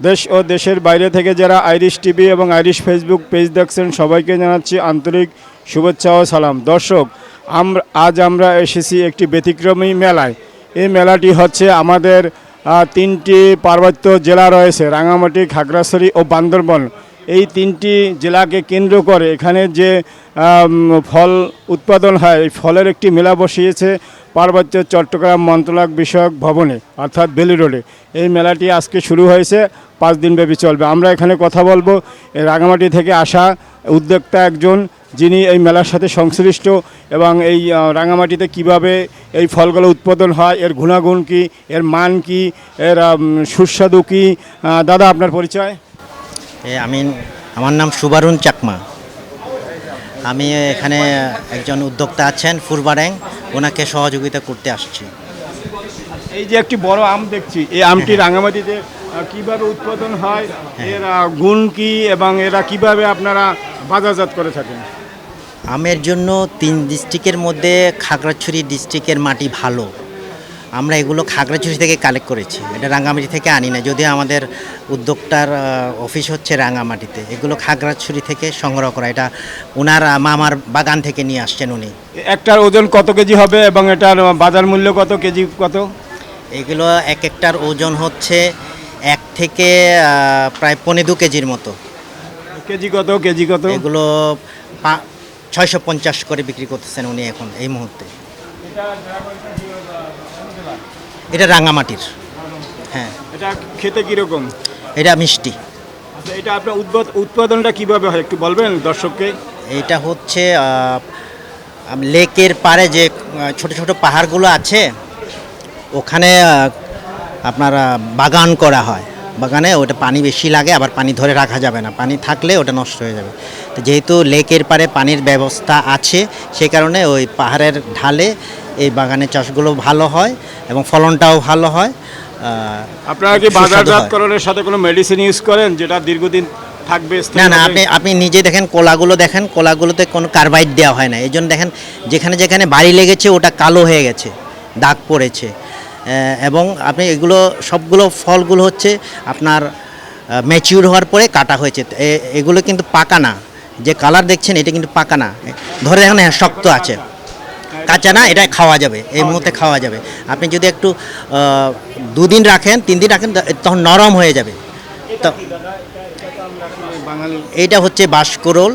দেশ ও দেশের বাইরে থেকে যারা আইরিশ টিভি এবং আইরিশ ফেসবুক পেজ দেখছেন, সবাইকে জানাচ্ছি আন্তরিক শুভেচ্ছা ও সালাম। দর্শক আমরা আজ আমরা এসেছি একটি ব্যতিক্রমী মেলায়। এই মেলাটি হচ্ছে আমাদের তিনটি পার্বত্য জেলা রয়েছে, রাঙামাটি, খাগড়াছড়ি ও বান্দরবন। এই তিনটি জেলাকে কেন্দ্র করে এখানে যে ফল উৎপাদন হয়, এই ফলের একটি মেলা বসিয়েছে পার্বত্য চট্টগ্রাম মন্ত্রণালয় বিষয়ক ভবনে, অর্থাৎ বেলি রোডে। এই মেলাটি আজকে শুরু হয়েছে, পাঁচ দিনব্যাপী চলবে। আমরা এখানে কথা বলব রাঙামাটি থেকে আসা উদ্যোক্তা একজন, যিনি এই মেলার সাথে সংশ্লিষ্ট এবং এই রাঙামাটিতে কীভাবে এই ফলগুলো উৎপাদন হয়, এর গুণাগুণ কি, এর মান কি, এর সুস্বাদু কি। দাদা, আপনার পরিচয়? আমি আমার নাম সুবারুন চাকমা। আমি এখানে একজন উদ্যোক্তা আছেন ফুরবারেং। ওনাকে সহযোগিতা করতে আসছি। এই যে একটি বড় আম দেখছি এই আমটি রাঙামাটিতে আহ, কীভাবে উৎপাদন হয়। এর আহ, গুণ কি এবং এরা কীভাবে আপনারা বাজারজাত করে থাকেন? আমের জন্য তিন ডিস্ট্রিক্টের মধ্যে খাগড়াছড়ি ডিস্ট্রিক্টের মাটি ভালো। আমরা এগুলো খাগড়াছড়ি থেকে কালেক্ট করেছি। এটা রাঙ্গামাটি থেকে আনি না যদিও আমাদের উদ্যোক্তার অফিস হচ্ছে রাঙ্গামাটিতে। এগুলো খাগড়াছড়ি থেকে সংগ্রহ করা। এটা ওনার মামার বাগান থেকে নিয়ে আসছেন উনি। একটার ওজন কত কেজি হবে এবং এটার বাজার মূল্য কত কেজি কত? এগুলো এক একটার ওজন হচ্ছে এক থেকে প্রায় পনে দু কেজির মতো। কেজি কত কেজি কত? এগুলো ছয়শো পঞ্চাশ করে বিক্রি করতেছেন উনি এখন এই মুহূর্তে। এটা রাঙামাটির। হ্যাঁ। এটা খেতে কীরকম? এটা মিষ্টি। আচ্ছা এটা আপনার উৎপাদ উৎপাদনটা কীভাবে হয় একটু বলবেন দর্শককে? এটা হচ্ছে লেকের পাড়ে যে ছোট ছোট পাহাড়গুলো আছে ওখানে আপনার বাগান করা হয়। বাগানে ওটা পানি বেশি লাগে আবার পানি ধরে রাখা যাবে না। পানি থাকলে ওটা নষ্ট হয়ে যাবে। তো যেহেতু লেকের পাড়ে পানির ব্যবস্থা আছে সেই কারণে ওই পাহাড়ের ঢালে এই বাগানের চাষগুলো ভালো হয় এবং ফলনটাও ভালো হয় আপনারা কি বাজারজাতকরণের সাথে কোনো মেডিসিন ইউজ করেন যেটা দীর্ঘদিন থাকবে না না আপনি আপনি নিজে দেখেন কোলাগুলো দেখেন কোলাগুলোতে কোনো কার্বাইড দেওয়া হয় না। এই জন্য দেখেন যেখানে যেখানে বাড়ি লেগেছে ওটা কালো হয়ে গেছে দাগ পড়েছে। এবং আপনি এগুলো সবগুলো ফলগুলো হচ্ছে আপনার ম্যাচিউর হওয়ার পরে কাটা হয়েছে। এগুলো কিন্তু পাকা না। যে কালার দেখছেন এটা কিন্তু পাকা না। ধরে দেখেন হ্যাঁ শক্ত আছে। কাঁচা না এটা খাওয়া যাবে এই মুহূর্তে খাওয়া যাবে। আপনি যদি একটু দুদিন রাখেন তিন দিন রাখেন তখন নরম হয়ে যাবে। তো এইটা হচ্ছে বাঁশকরোল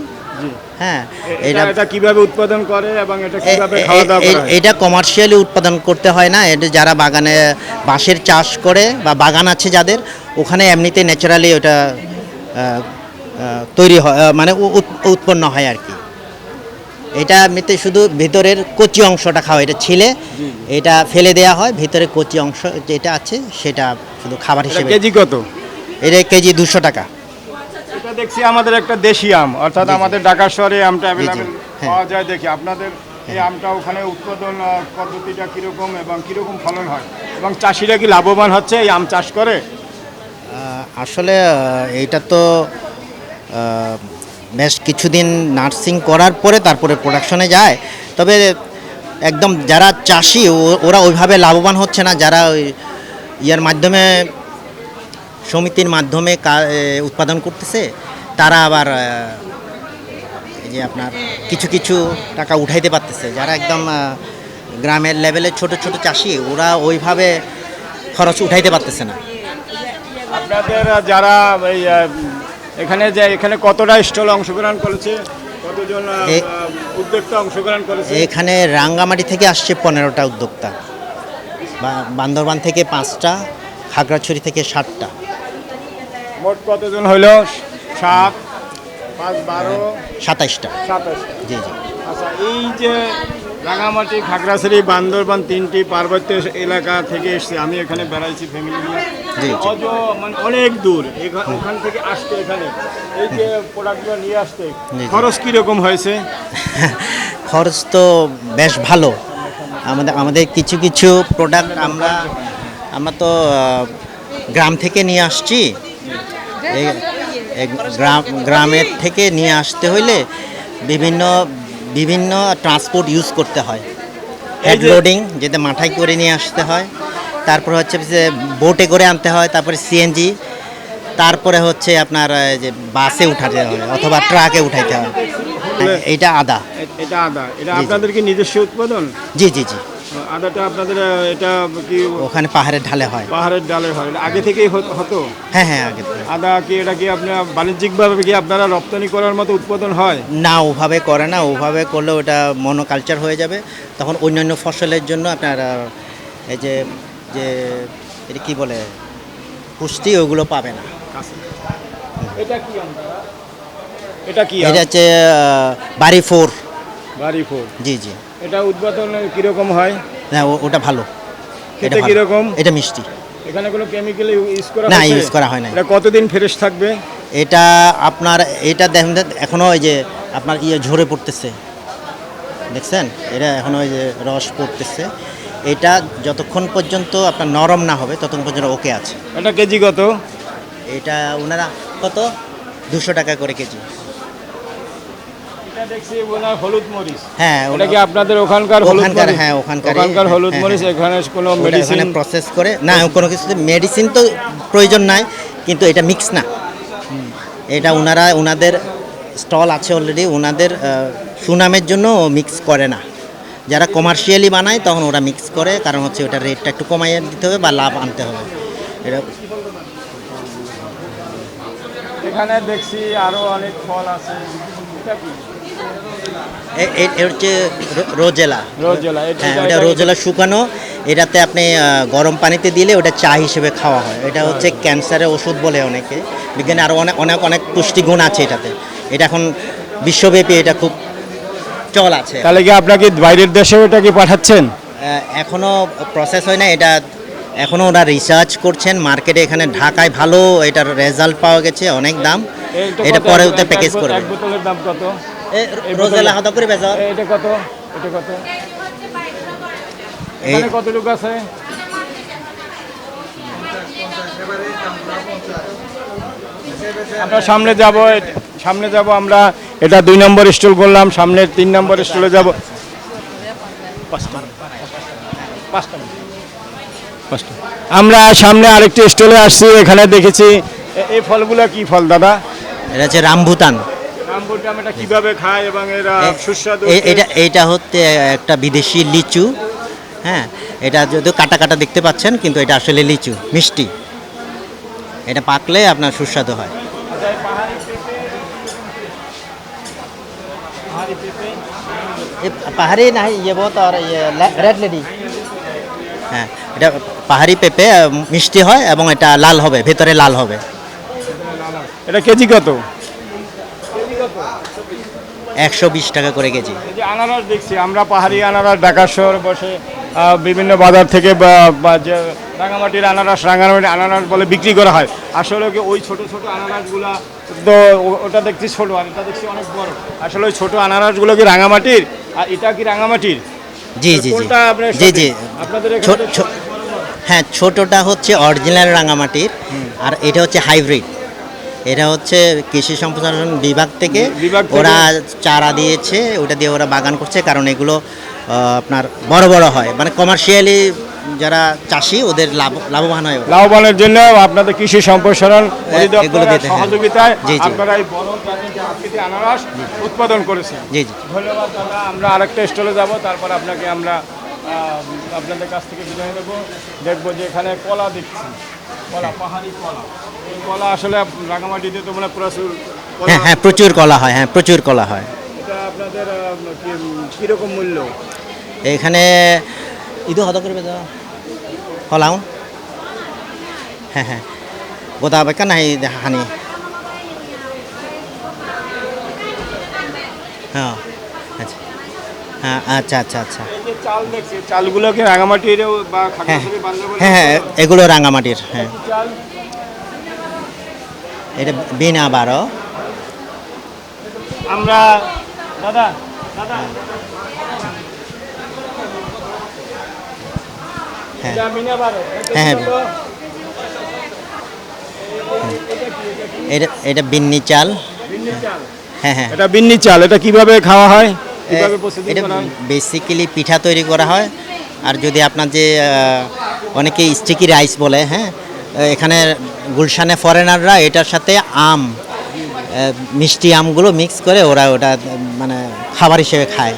হ্যাঁ এটা এটা এটা কীভাবে উৎপাদন করে এবং এটা কীভাবে খাওয়া দাওয়া করা এটা কমার্শিয়ালি উৎপাদন করতে হয় না। এটা যারা বাগানে বাঁশের চাষ করে বা বাগান আছে যাদের ওখানে এমনিতে ন্যাচারালি ওটা তৈরি হয় মানে উৎপন্ন হয় আর কি। এটা এমনিতে শুধু ভিতরের কচি অংশটা খাওয়া এটা ছিলে এটা ফেলে দেওয়া হয় ভিতরে কচি অংশ যেটা আছে সেটা শুধু খাবার হিসেবে। কেজি কত? এটা কেজি দুশো টাকা। এটা দেখছি আমাদের একটা দেশি আম অর্থাৎ আমাদের ঢাকা শহরে আমটা অ্যাভেলেবেল হ্যাঁ। পাওয়া যায় দেখি। আপনাদের এই আমটা ওখানে উৎপাদন পদ্ধতিটা কীরকম এবং কীরকম ফলন হয়? এবং চাষিরা কি লাভবান হচ্ছে এই আম চাষ করে? আসলে এইটা তো বেশ কিছুদিন নার্সিং করার পরে তারপরে প্রোডাকশনে যায়। তবে একদম যারা চাষি ওরা ওইভাবে লাভবান হচ্ছে না। যারা ওই ইয়ার মাধ্যমে, সমিতির মাধ্যমে উৎপাদন করতেছে, তারা আবার এই যে আপনার কিছু কিছু টাকা উঠাইতে পারতেছে। যারা একদম গ্রামের লেভেলের ছোট ছোট চাষি, ওরা ওইভাবে খরচ উঠাইতে পারতেছে না। আপনাদের যারা এখানে যে এখানে কতটা স্টল অংশগ্রহণ করেছে? কতজন উদ্যোক্তা অংশগ্রহণ করেছে? এখানে রাঙ্গামাটি থেকে আসছে পনেরোটা উদ্যোক্তা। বা বান্দরবান থেকে পাঁচটা খাগড়াছড়ি থেকে ষাটটা মোট কতজন হইল? সাত পাঁচ বারো? সাতাইশটা। সাতাশ জি জি। আচ্ছা এই যে রাঙামাটি খাগড়াছড়ি বান্দরবান তিনটি পার্বত্য এলাকা থেকে এসেছি। আমি এখানে বেড়াইছি ফ্যামিলি নিয়ে। অজ মানে অনেক দূর। ওখান থেকে আসতে এখানে। এই যে প্রোডাক্টগুলো নিয়ে আসতে খরচ কীরকম হয়েছে? খরচ তো বেশ ভালো। আমাদের আমাদের কিছু কিছু প্রোডাক্ট আমরা আমরা তো গ্রাম থেকে নিয়ে আসছি। গ্রাম গ্রামের থেকে নিয়ে আসতে হইলে বিভিন্ন বিভিন্ন ট্রান্সপোর্ট ইউজ করতে হয়। হেড লোডিং যেতে মাথায় করে নিয়ে আসতে হয়। তারপরে হচ্ছে যে বোটে করে আনতে হয় তারপরে সিএনজি তারপরে হচ্ছে আপনার যে বাসে উঠাতে হয় অথবা ট্রাকে উঠাইতে হয়। এটা আদা। এটা আদা। এটা। আপনাদের কি নিজস্ব উৎপাদন? জি জি জি। আদাটা আপনাদের এটা কি ওখানে পাহাড়ের ঢালে হয়। পাহাড়ের ডালের হয়। আগে থেকেই হত- হতো? হ্যাঁ হ্যাঁ আগে থেকে। আদা কি এটা কি আপনার বাণিজ্যিকভাবে কি আপনারা রপ্তানি করার মতো উৎপাদন হয়? না ওভাবে করে না। ওভাবে করলে ওটা মনোকালচার হয়ে যাবে। তখন অন্যান্য ফসলের জন্য আপনার আহ, এই যে যে এটা কি বলে? পুষ্টি ওগুলো পাবে না। এটা কি এটা কি এটা হচ্ছে বাড়ি ফোর। বাড়ি জি জি। এটা উৎপাদন কীরকম হয়? না ওটা ভালো। এটা। কীরকম? এটা মিষ্টি। এখানে কোনো কেমিক্যাল ইউজ করা না, use করা হয় নাই। এটা কতদিন ফ্রেশ থাকবে? এটা আপনার এটা দেখেন যে এখনও ওই যে আপনার ইয়ে ঝরে পড়তেছে। দেখছেন? এটা এখনও ওই যে রস পড়তেছে। এটা যতক্ষণ পর্যন্ত আপনার নরম না হবে ততক্ষণ পর্যন্ত ওকে আছে। এটা কেজি কত? এটা ওনারা কত? দুশো টাকা করে কেজি। এটা দেখছি ওনার হলুদ মরিচ। হ্যাঁ ওটা কি আপনাদের ওখানকার ওখানকার, হ্যাঁ, ওখানকার হ্যাঁ, হলুদ হ্যাঁ, মরিচ হ্যাঁ। এখানে কোনো মেডিসিন প্রসেস করে না কোনো কিছু মেডিসিন তো প্রয়োজন নাই কিন্তু এটা মিক্স না। এটা ওনারা ওনাদের স্টল আছে অলরেডি ওনাদের সুনামের জন্য মিক্স করে না। যারা কমার্শিয়ালি বানায় তখন ওরা মিক্স করে কারণ হচ্ছে ওটা রেটটা একটু কমাইয়ে দিতে হবে বা লাভ আনতে হবে। এটা এখানে দেখছি আরও অনেক ফল আছে। এটা কি? হচ্ছে রোজেলা। রোজেলা হ্যাঁ এটা- রোজেলা শুকানো। এটাতে আপনি গরম পানিতে দিলে ওটা চা হিসেবে খাওয়া হয়। এটা হচ্ছে ক্যান্সারের ওষুধ বলে অনেকে। বিজ্ঞানে আরও অনেক অনেক অনেক পুষ্টিগুণ আছে এটাতে। এটা এখন বিশ্বব্যাপী এটা খুব চল আছে। তাহলে কি আপনাকে বাইরের দেশেও এটা কি পাঠাচ্ছেন? আহ, এখনও প্রসেস হয় না। এটা এখনও ওরা রিসার্চ করছেন। মার্কেটে এখানে ঢাকায় ভালো এটার রেজাল্ট পাওয়া গেছে অনেক দাম। এটা পরে প্যাকেজ করবে। বোতলের দাম কত? হাতা করে বেচা। এটা কত? এটা কত? এখানে কত লোক আছে? আমরা সামনে যাব সামনে যাব আমরা। এটা দুই নম্বর স্টল করলাম সামনে তিন নম্বর স্টলে যাব। আমরা সামনে আরেকটি স্টলে আসছি এখানে দেখেছি। এই ফলগুলো কি ফল দাদা? এটা হচ্ছে রামভুতান। এটা খায় এবং এটা এটা হচ্ছে একটা বিদেশি লিচু হ্যাঁ? এটা যদিও কাটা কাটা দেখতে পাচ্ছেন কিন্তু এটা আসলে লিচু মিষ্টি। এটা পাকলে আপনার সুস্বাদু হয়। পাহাড়ি না ইয়ে বহুত আর ইয়ে রেড লেডি হ্যাঁ এটা পাহাড়ি পেঁপে মিষ্টি হয় এবং এটা লাল হবে ভেতরে লাল হবে। এটা কেজি কত? একশো বিশ টাকা করে কেজি। এই যে আনারস দেখছি আমরা পাহাড়ি আনারস ঢাকা শহর বসে আহ, বিভিন্ন বাজার থেকে বা বা যে রাঙামাটির আনারস রাঙামাটির আনারস বলে বিক্রি করা হয়। আসলে কি ওই ছোট ছোট আনারসগুলা তো ও- ওটা দেখছি ছোট আর এটা দেখছি অনেক বড়। আসলে ওই ছোট আনারসগুলো কি রাঙামাটির? আর এটা কি রাঙামাটির? জি জি জি। কোনটা আপনার জি সঠিক? জি। আপনাদের এখানে ছো- তো ছো- হ্যাঁ ছোটটা হচ্ছে অরিজিনাল রাঙামাটির আর এটা হচ্ছে হাইব্রিড এটা হচ্ছে কৃষি সম্প্রসারণ বিভাগ থেকে ওরা চারা দিয়েছে ওটা দিয়ে ওরা বাগান করছে কারণ এগুলো আপনার বড় বড় হয়। মানে কমার্শিয়ালি যারা চাষি ওদের লাভ লাভবান হয় লাভবানের জন্য আপনাদের কৃষি সম্প্রসারণ। সহযোগিতায়। আপনারা এই বড় আনারস উৎপাদন করেছেন। জি জি। ধন্যবাদ দাদা আমরা আরেকটা স্টলে যাব তারপর আপনাকে আমরা আপনাদের কাছ থেকে বিদায় নেব। দেখব যে এখানে কলা দেখছি। কলা পাহাড়ি কলা। এই কলা আসলে রাঙামাটিতে তো মানে প্রচুর হ্যাঁ হ্যাঁ প্রচুর কলা হয় হ্যাঁ প্রচুর কলা হয়। এটা আপনাদের কীরকম মূল্য? এখানে ইদু হদ করবে তো হলাউন হ্যাঁ হ্যাঁ। গোদা বেকা নাই হানি। হ্যাঁ। হ্যাঁ আচ্ছা আচ্ছা আচ্ছা। এই যে চাল দেখছি চালগুলো রাঙামাটির বা হ্যাঁ হ্যাঁ হ্যাঁ এগুলো রাঙামাটির হ্যাঁ। এটা বিনা বারো। আমরা দাদা দাদা। হ্যাঁ। এটা হ্যাঁ, হ্যাঁ। এটা এটা বিন্নি চাল। হ্যাঁ হ্যাঁ। এটা বিন্নি চাল এটা কীভাবে খাওয়া হয়? এটা বেসিক্যালি পিঠা তৈরি করা হয়। আর যদি আপনার যে অনেকে স্টিকি রাইস বলে হ্যাঁ? এখানে গুলশানে ফরেনাররা এটার সাথে আম মিষ্টি আমগুলো মিক্স করে ওরা ওটা মানে খাবার হিসেবে খায়।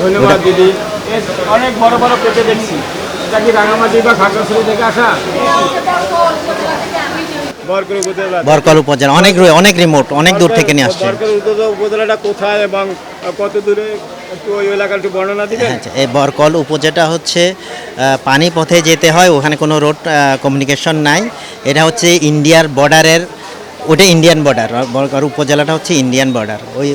ধন্যবাদ দিদি। অনেক বড় বড় পেঁপে দেখছি। এটা কি রাঙামাটি বা খাগড়াছড়ি থেকে আসা? বরকল উপজেলা অনেক রে- অনেক রিমোট অনেক দূর থেকে নিয়ে আসছে উপজেলাটা কোথায় এবং কত দূরে? আচ্ছা এই বরকল উপজেলা হচ্ছে পানি পথে যেতে হয় ওখানে কোনো রোড কমিউনিকেশন নাই। এটা হচ্ছে ইন্ডিয়ার বর্ডারের ওটা ইন্ডিয়ান বর্ডার বরকল উপজেলাটা হচ্ছে ইন্ডিয়ান বর্ডার ওই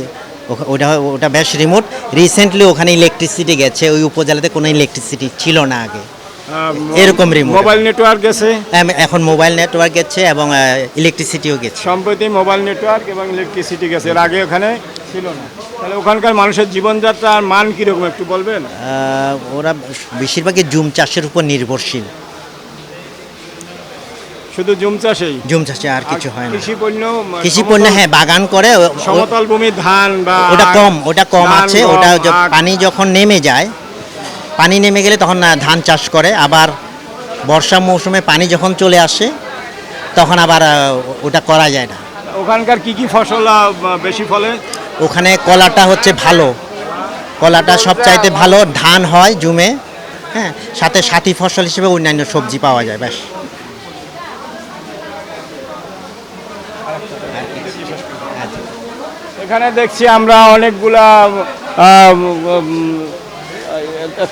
ওটা ওটা বেশ রিমোট রিসেন্টলি ওখানে ইলেকট্রিসিটি গেছে ওই উপজেলাতে কোনো ইলেকট্রিসিটি ছিল না আগে। এরকম। মোবাইল নেটওয়ার্ক গেছে। এখন মোবাইল নেটওয়ার্ক গেছে এবং ইলেকট্রিসিটিও গেছে। সম্প্রতি মোবাইল নেটওয়ার্ক এবং ইলেকট্রিসিটি গেছে। এর আগে ওখানে ছিল না। তাহলে ওখানকার মানুষের জীবনযাত্রার মান কীরকম একটু বলবেন? ওরা বেশিরভাগই জুম চাষের উপর নির্ভরশীল। শুধু জুম চাষেই? জুম চাষে আর কিছু হয় না। কৃষি পণ্য কৃষি পণ্য হ্যাঁ বাগান করে সমতল ভূমি ধান বা ওটা কম ওটা কম আছে। ওটা পানি যখন নেমে যায় পানি নেমে গেলে তখন ধান চাষ করে। আবার বর্ষা মৌসুমে পানি যখন চলে আসে তখন আবার ওটা করা যায় না। ওখানকার কি কি ফসল বেশি ফলে? ওখানে কলাটা হচ্ছে ভালো। কলাটা সবচাইতে ভালো ধান হয় জুমে হ্যাঁ? সাথে সাথী ফসল হিসেবে অন্যান্য সবজি পাওয়া যায় ব্যাস। এখানে দেখছি আমরা অনেকগুলা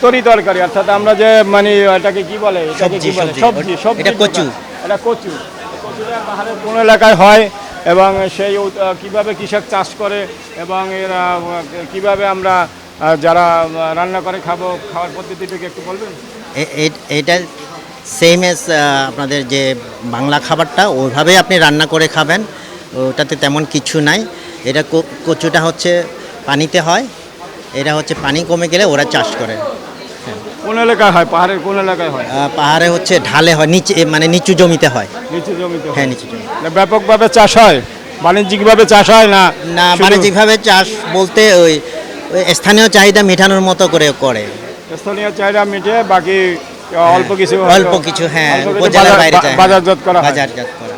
তরি তরকারি অর্থাৎ আমরা যে মানে এটাকে কি বলে এটাকে কি সবজি, বলে? সবজি। সবজি এটা কচু। এটা কচু। কচুটা পাহাড়ের কোন এলাকায় হয় এবং সেই কীভাবে কৃষক চাষ করে এবং এরা কীভাবে আমরা যারা রান্না করে খাব খাওয়ার পদ্ধতিটাকে একটু বলবেন? এটা সেম এস আপনাদের যে বাংলা খাবারটা ওইভাবেই আপনি রান্না করে খাবেন। ওটাতে তেমন কিছু নাই। এটা কচুটা হচ্ছে পানিতে হয়। এটা হচ্ছে পানি কমে গেলে ওরা চাষ করে। কোন এলাকায় হয়? পাহাড়ের কোন এলাকায় হয়? পাহাড়ে হচ্ছে ঢালে হয় নিচে মানে নিচু জমিতে হয়। নিচু জমিতে হ্যাঁ। নিচু জমি। ব্যাপকভাবে চাষ হয়? বাণিজ্যিকভাবে চাষ হয় না? না বাণিজ্যিকভাবে চাষ বলতে ওই স্থানীয় চাহিদা মেটানোর মতো করে করে। স্থানীয় চাহিদা মিটে বাকি অল্প কিছু অল্প কিছু হ্যাঁ উপজেলার বাইরে যায়। হ্যাঁ। বাজারজাত করা বাজারজাত করা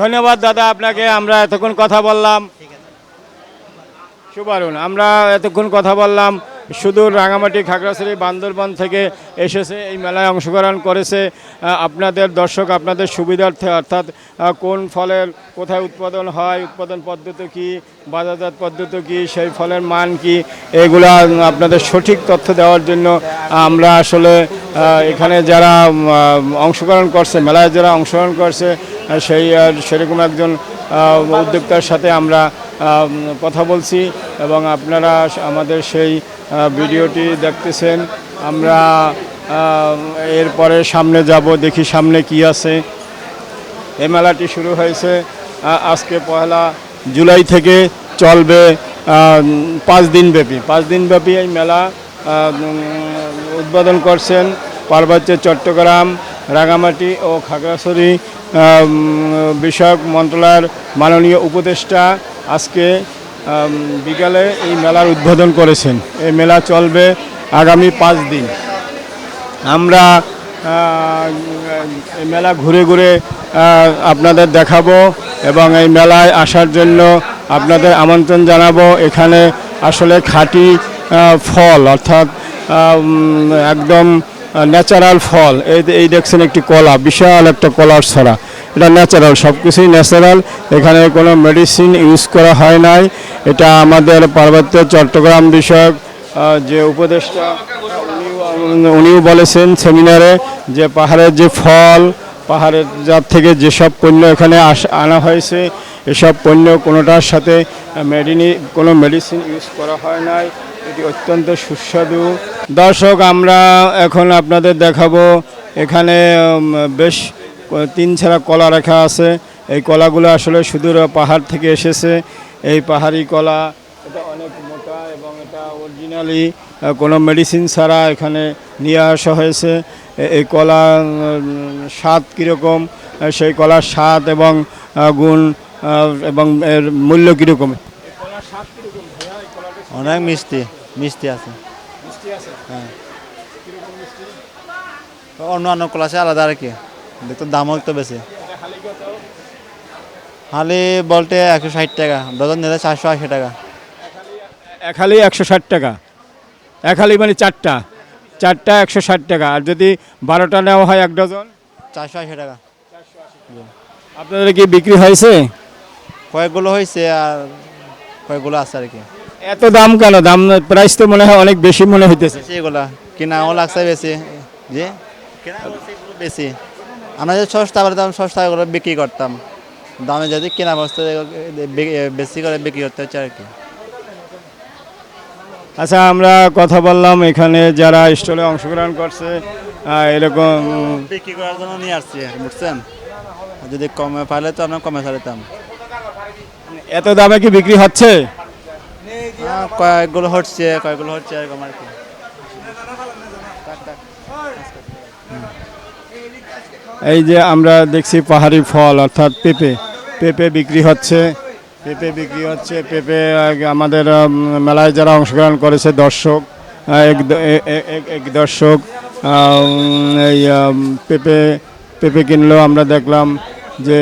ধন্যবাদ দাদা আপনাকে আমরা এতক্ষণ কথা বললাম। শুভারুণ, আমরা এতক্ষণ কথা বললাম, সুদূর রাঙামাটি খাগড়াছড়ি বান্দরবান থেকে এসেছে, এই মেলায় অংশগ্রহণ করেছে। আপনাদের দর্শক, আপনাদের সুবিধার্থে, অর্থাৎ কোন ফলের, কোথায় উৎপাদন হয়, উৎপাদন পদ্ধতি কি, বাজারজাত পদ্ধতি কি, সেই ফলের মান কি, এগুলা আপনাদের সঠিক তথ্য দেওয়ার জন্য আমরা আসলে এখানে যারা অংশগ্রহণ করছে, মেলায় যারা অংশগ্রহণ করছে সেই সেরকম একজন উদ্যোক্তার সাথে আমরা কথা বলছি এবং আপনারা আমাদের সেই ভিডিওটি দেখতেছেন। আমরা এরপরে সামনে যাব, দেখি সামনে কি আছে। এই মেলাটি শুরু হয়েছে আজকে পয়লা জুলাই থেকে চলবে পাঁচ দিন ব্যাপী। পাঁচ দিন ব্যাপী এই মেলা উদ্বোধন করছেন পার্বত্য চট্টগ্রাম, রাঙামাটি ও খাগড়াছড়ি বিষয়ক মন্ত্রণালয়ের মাননীয় উপদেষ্টা আজকে বিকালে এই মেলার উদ্বোধন করেছেন। এই মেলা চলবে আগামী পাঁচ দিন। আমরা এই মেলা ঘুরে ঘুরে আপনাদের দেখাবো এবং এই মেলায় আসার জন্য আপনাদের আমন্ত্রণ জানাব। এখানে আসলে খাঁটি ফল, অর্থাৎ একদম ন্যাচারাল ফল। এই দেখছেন একটি কলা, বিশাল একটা কলার ছড়া। এটা ন্যাচারাল সব কিছুই ন্যাচারাল এখানে কোনো মেডিসিন ইউজ করা হয় নাই। এটা আমাদের পার্বত্য চট্টগ্রাম বিষয়ক যে উপদেষ্টা, উনিও- বলেছেন সেমিনারে যে পাহাড়ের যে ফল, পাহাড়ের যার থেকে যেসব পণ্য এখানে আনা হয়েছে, এসব পণ্য কোনোটার সাথে মেডিনি কোনো মেডিসিন ইউজ করা হয় নাই। এটি অত্যন্ত সুস্বাদু। দর্শক, আমরা এখন আপনাদের দেখাবো, এখানে বেশ তিন ছাড়া কলা রাখা আছে। এই কলাগুলো আসলে সুদূর পাহাড় থেকে এসেছে। এই পাহাড়ি কলা এটা অনেক মোটা এবং এটা অরিজিনালি কোনো মেডিসিন ছাড়া এখানে নিয়ে আসা হয়েছে। এই কলা স্বাদ কীরকম? সেই কলার স্বাদ এবং গুণ এবং এর মূল্য কীরকম? অনেক মিষ্টি মিষ্টি আছে। হ্যাঁ। অন্য অন্য আছে আলাদা আর কি। দেখতো দামও একটু বেশি। হালি বলতে একশো ষাট টাকা ডজন নিলে চারশো আশি টাকা। এক হালি একশো ষাট টাকা। এক হালি মানে চারটা। চারটা একশো ষাট টাকা। আর যদি বারোটা নেওয়া হয় এক ডজন? চারশো আশি টাকা। আপনাদের কি বিক্রি হয়েছে? কয়েকগুলো হয়েছে আর কয়েকগুলো আছে আর কি। এত দাম কেন? দাম প্রাইস তো মনে হয় অনেক বেশি মনে হইতেছে। এগুলা। কিনাও লাগছে বেশি। কেনা বেশি। আমরা যদি সস্তা করে দাম সস্তা করে বিক্রি করতাম। দামে যদি কেনা বস্তু বেশি করে বিক্রি করতে হচ্ছে আর কি। আচ্ছা আমরা কথা বললাম এখানে যারা স্টলে অংশগ্রহণ করছে এরকম বিক্রি করার জন্য নিয়ে আসছি বুঝছেন? যদি কমে পাইলে তো আমরা কমে ছাড়তাম। এত দামে কি বিক্রি হচ্ছে? কয়েকগুলো হচ্ছে কয়েকগুলো হচ্ছে এরকম আর কি। এই যে আমরা দেখছি পাহাড়ি ফল, অর্থাৎ পেঁপে। পেঁপে বিক্রি হচ্ছে। পেঁপে বিক্রি হচ্ছে। পেঁপে আমাদের মেলায় যারা অংশগ্রহণ করেছে দর্শক এক দর্শক এই পেঁপে পেঁপে কিনলো আমরা দেখলাম যে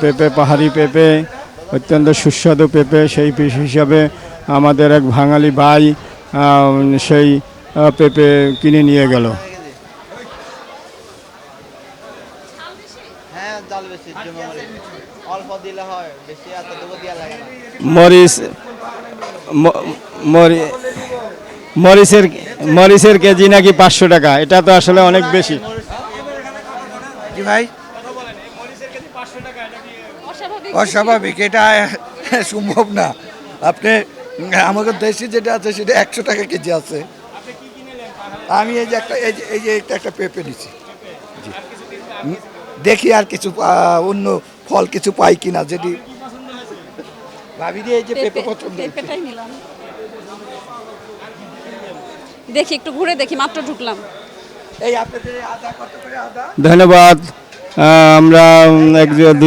পেঁপে, পাহাড়ি পেঁপে, অত্যন্ত সুস্বাদু পেঁপে। সেই পিস হিসাবে আমাদের এক বাঙালি ভাই সেই পেঁপে কিনে নিয়ে গেল হ্যাঁ জাল বেশি অল্প দিলে হয় বেশি এত দেবো দেওয়া লাগে না মরিচ ম- মরি- মরিচের মরিচের কেজি নাকি পাঁচশো টাকা? এটা তো আসলে অনেক বেশি। জি ভাই। অস্বাভাবিক। এটা সম্ভব না। আপনি আমাদের দেশে যেটা আছে সেটা একশো টাকা কেজি আছে। আমি এই যে একটা এই যে এই যে একটা একটা পেঁপে নিচ্ছি দেখি আর কিছু অন্য ফল কিছু পাই কিনা যদি ভাবি দিয়ে এই যে পেঁপে পছন্দ হচ্ছে। পেঁপেটাই নিলাম। দেখি একটু ঘুরে দেখি মাত্র ঢুকলাম। এই আপনাদের আদা কত করে আদা? ধন্যবাদ। আহ, আমরা এক